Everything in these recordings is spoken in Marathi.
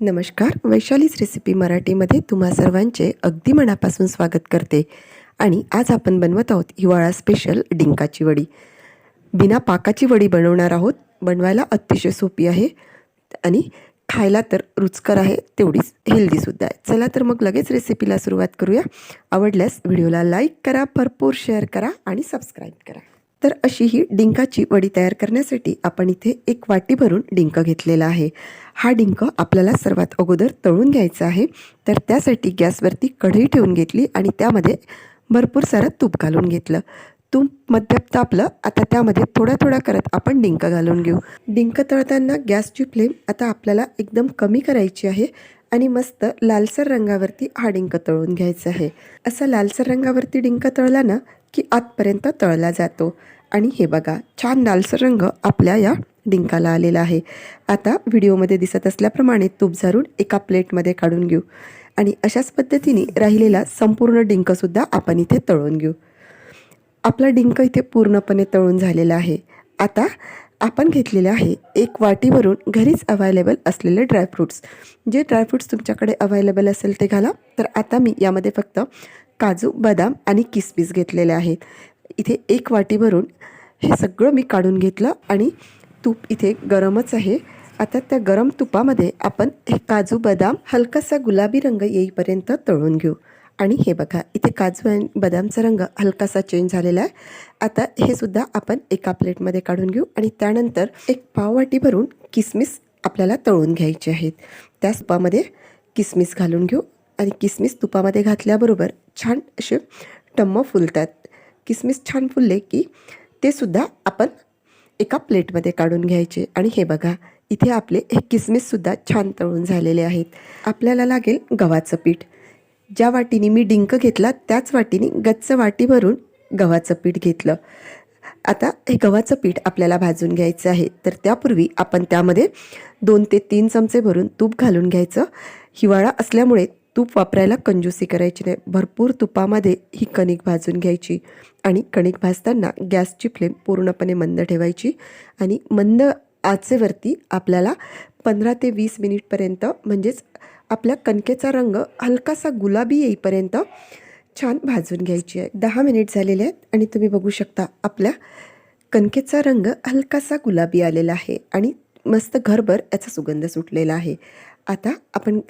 नमस्कार वैशालीच रेसिपी मराठीमध्ये तुम्हा सर्वांचे अगदी मनापासून स्वागत करते. आणि आज आपण बनवत आहोत हिवाळा स्पेशल डिंकाची वडी. बिना पाकाची वडी बनवणार आहोत बनवायला अतिशय सोपी आहे आणि खायला तर रुचकर आहे तेवढीच हेल्दीसुद्धा आहे. चला तर मग लगेच रेसिपीला सुरुवात करूया. आवडल्यास व्हिडिओला लाईक करा भरपूर शेअर करा आणि सबस्क्राईब करा. तर अशी ही डिंकाची वडी तयार करण्यासाठी आपण इथे एक वाटी भरून डिंक घेतलेला आहे. हा डिंक आपल्याला सर्वात अगोदर तळून घ्यायचा आहे. तर त्यासाठी गॅसवरती कढई ठेवून घेतली आणि त्यामध्ये भरपूर सारं तूप घालून घेतलं. तूप मध्यम तापलं आता त्यामध्ये थोडा थोडा करत आपण डिंक घालून घेऊ. डिंक तळताना गॅसची फ्लेम आता आपल्याला एकदम कमी करायची आहे आणि मस्त लालसर रंगावरती हा डिंक तळून घ्यायचा आहे. असा लालसर रंगावरती डिंक तळला ना की आतपर्यंत तळला जातो. आणि हे बघा छान लालसर रंग आपल्या या डिंकाला आलेला आहे. आता व्हिडिओमध्ये दिसत असल्याप्रमाणे तूप झारून एका प्लेटमध्ये काढून घेऊ. आणि अशाच पद्धतीने राहिलेला संपूर्ण डिंकसुद्धा आपण इथे तळून घेऊ. आपला डिंक इथे पूर्णपणे तळून झालेला आहे. आता आपण घेतलेले आहे एक वाटीवरून घरीच अवायलेबल असलेले ड्रायफ्रूट्स जे ड्रायफ्रूट्स तुमच्याकडे अवायलेबल असेल ते घाला. तर आता मी यामध्ये फक्त काजू बदाम आणि किसमिस घेतलेले आहेत. इथे एक वाटी भरून हे सगळं मी काढून घेतलं आणि तूप इथे गरमच आहे. आता त्या गरम तुपामध्ये आपण हे काजू बदाम हलकासा गुलाबी रंग येईपर्यंत तळून घेऊ. आणि हे बघा इथे काजू आणि बदामचा रंग हलकासा चेंज झालेला आहे. आता हे सुद्धा आपण एका प्लेटमध्ये काढून घेऊ आणि त्यानंतर एक पाववाटी भरून किसमिस आपल्याला तळून घ्यायचे आहेत. त्या तुपामध्ये किसमिस घालून घेऊ आणि किसमिस तुपामध्ये घातल्याबरोबर छान असे टम्म फुलतात. किसमिस छान फुलले की ते सुद्धा आपण एका प्लेटमध्ये काढून घ्यायचे. आणि हे बघा इथे आपले हे किसमिससुद्धा छान तळून झालेले आहेत. आपल्याला लागेल गव्हाचं पीठ. ज्या वाटीने मी डिंक घेतला त्याच वाटीने गच्च वाटी भरून गव्हाचं पीठ घेतलं. आता हे गव्हाचं पीठ आपल्याला भाजून घ्यायचं आहे. तर त्यापूर्वी आपण त्यामध्ये दोन ते तीन चमचे भरून तूप घालून घ्यायचं. हिवाळा असल्यामुळे तूप वापरायला कंजूसी करायची नाही. भरपूर तुपामध्ये ही कणिक भाजून घ्यायची आणि कणिक भाजताना गॅसची फ्लेम पूर्णपणे मंद ठेवायची आणि मंद आचेवरती आपल्याला पंधरा ते वीस मिनिटपर्यंत म्हणजेच आपल्या कणकेचा रंग हलकासा गुलाबी येईपर्यंत छान भाजून घ्यायची आहे. दहा मिनिट झालेले आहेत आणि तुम्ही बघू शकता आपल्या कणकेचा रंग हलकासा गुलाबी आलेला आहे आणि मस्त घरभर याचा सुगंध सुटलेला आहे. आता आपण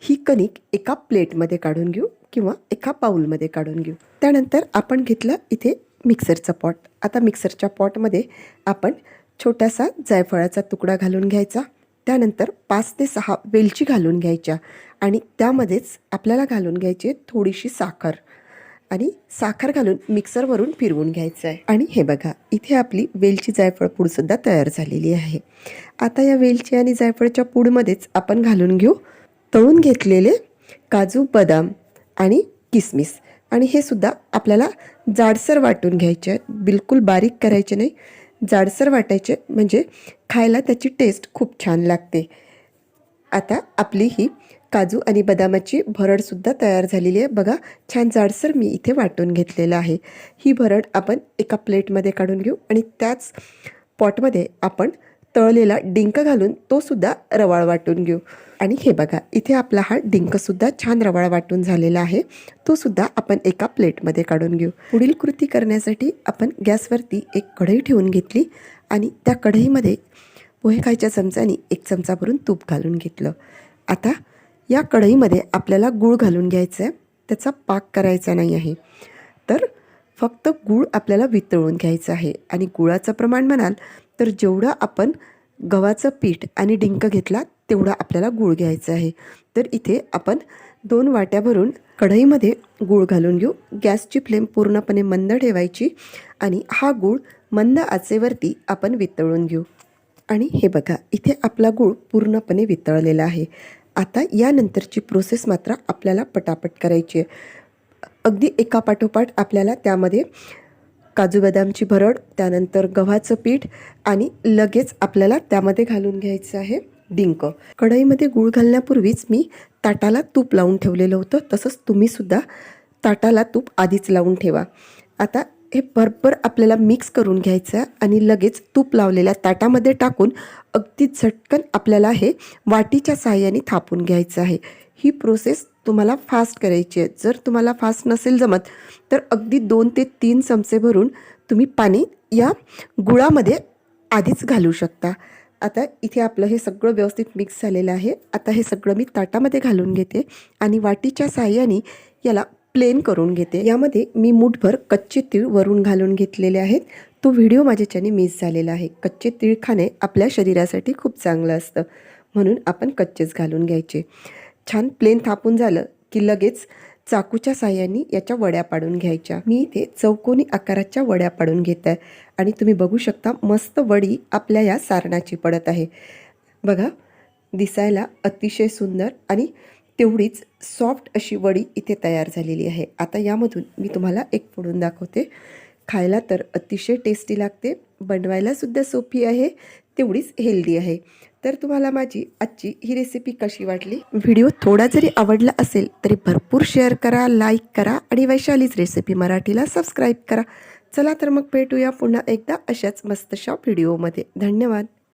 ही कणिक एका प्लेटमध्ये काढून घेऊ किंवा एका बाऊलमध्ये काढून घेऊ. त्यानंतर आपण घेतलं इथे मिक्सरचा पॉट. आता मिक्सरच्या पॉटमध्ये आपण छोटासा जायफळाचा तुकडा घालून घ्यायचा. त्यानंतर पाच ते सहा वेलची घालून घ्यायच्या आणि त्यामध्येच आपल्याला घालून घ्यायची थोडीशी साखर. आणि साखर घालून मिक्सरवरून फिरवून घ्यायचं आहे आणि हे बघा इथे आपली वेलची जायफळ पूडसुद्धा तयार झालेली आहे. आता या वेलची आणि जायफळच्या पूडमध्येच आपण घालून घेऊ तळून घेतलेले काजू बदाम आणि किसमिस. आणि हे सुद्धा आपल्याला जाडसर वाटून घ्यायचे बिलकुल बारीक करायचे नाही. जाडसर वाटायचे म्हणजे खायला त्याची टेस्ट खूप छान लागते. आता आपली ही काजू आणि बदामाची भरडसुद्धा तयार झालेली आहे. बघा छान जाडसर मी इथे वाटून घेतलेलं आहे. ही भरड आपण एका प्लेटमध्ये काढून घेऊ आणि त्याच पॉटमध्ये आपण तळलेला डिंक घालून तो सुद्धा रवाळ वाटून घेऊ. आणि हे बघा इथे आपला हा डिंकसुद्धा छान रवाळ वाटून झालेला आहे. तो सुद्धा आपण एका प्लेटमध्ये काढून घेऊ. पुढील कृती करण्यासाठी आपण गॅसवरती एक कढई ठेवून घेतली आणि त्या कढईमध्ये पोहे खायच्या चमचानी एक चमचा भरून तूप घालून घेतलं. आता या कढईमध्ये आपल्याला गूळ घालून घ्यायचं आहे त्याचा पाक करायचा नाही आहे. तर फक्त गूळ आपल्याला वितळून घ्यायचं आहे. आणि गुळाचं प्रमाण म्हणाल तर जेवढं आपण गव्हाचं पीठ आणि डिंक घेतला तेवढा आपल्याला गूळ घ्यायचा आहे. तर इथे आपण दोन वाट्या भरून कढईमध्ये गूळ घालून घेऊ. गॅसची फ्लेम पूर्णपणे मंद ठेवायची आणि हा गूळ मंद आचेवरती आपण वितळून घेऊ. आणि हे बघा इथे आपला गूळ पूर्णपणे वितळलेला आहे. आता यानंतरची प्रोसेस मात्र आपल्याला पटापट करायची आहे. अगदी एकापाठोपाठ आपल्याला त्यामध्ये काजू बदामची भरड त्यानंतर गव्हाचं पीठ आणि लगेच आपल्याला त्यामध्ये घालून घ्यायचं आहे डिंक. कढईमध्ये गूळ घालण्यापूर्वीच मी ताटाला तूप लावून ठेवलेलं होतं. तसंच तुम्हीसुद्धा ताटाला तूप आधीच लावून ठेवा. आता हे भरभर आपल्याला मिक्स करून घ्यायचं आहे आणि लगेच तूप लावलेल्या ताटामध्ये टाकून अगदी झटकन आपल्याला हे वाटीच्या साहाय्याने थापून घ्यायचं आहे. ही प्रोसेस तुम्हाला फास्ट करायची आहे. जर तुम्हाला फास्ट नसेल जमत तर अगदी दोन ते तीन चमचे भरून तुम्ही पाणी या गुळामध्ये आधीच घालू शकता. आता इथे आपलं हे सगळं व्यवस्थित मिक्स झालेलं आहे. आता हे सगळं मी ताटामध्ये घालून घेते आणि वाटीच्या साहाय्याने याला प्लेन करून घेते. यामध्ये मी मुठभर कच्चे तीळ वरून घालून घेतलेले आहेत. तो व्हिडिओ माझ्याच्याने मिस झालेला आहे. कच्चे तीळ खाणे आपल्या शरीरासाठी खूप चांगलं असतं. म्हणून आपण कच्चेच घालून घ्यायचे. छान प्लेन थापून झालं की लगेच चाकूच्या साह्याने याच्या वड्या पाडून घ्यायच्या. मी इथे चौकोनी आकाराच्या वड्या पाडून घेत आहे. आणि तुम्ही बघू शकता मस्त वडी आपल्या या सारणाची पडत आहे. बघा दिसायला अतिशय सुंदर आणि तेवढीच सॉफ्ट अशी वडी इथे तयार झालेली आहे. आता यामधून मी तुम्हाला एक फोडून दाखवते. खायला तर अतिशय टेस्टी लागते. बनवायलासुद्धा सोपी आहे. तेवढीच हेल्दी आहे. तर तुम्हाला माझी आजची ही रेसिपी कशी वाटली? व्हिडिओ थोडा जरी आवडला असेल तरी भरपूर शेअर करा लाईक करा आणि वैशालीच रेसिपी मराठीला सबस्क्राईब करा. चला तर मग भेटूया पुन्हा एकदा अशाच मस्तशा व्हिडिओमध्ये धन्यवाद.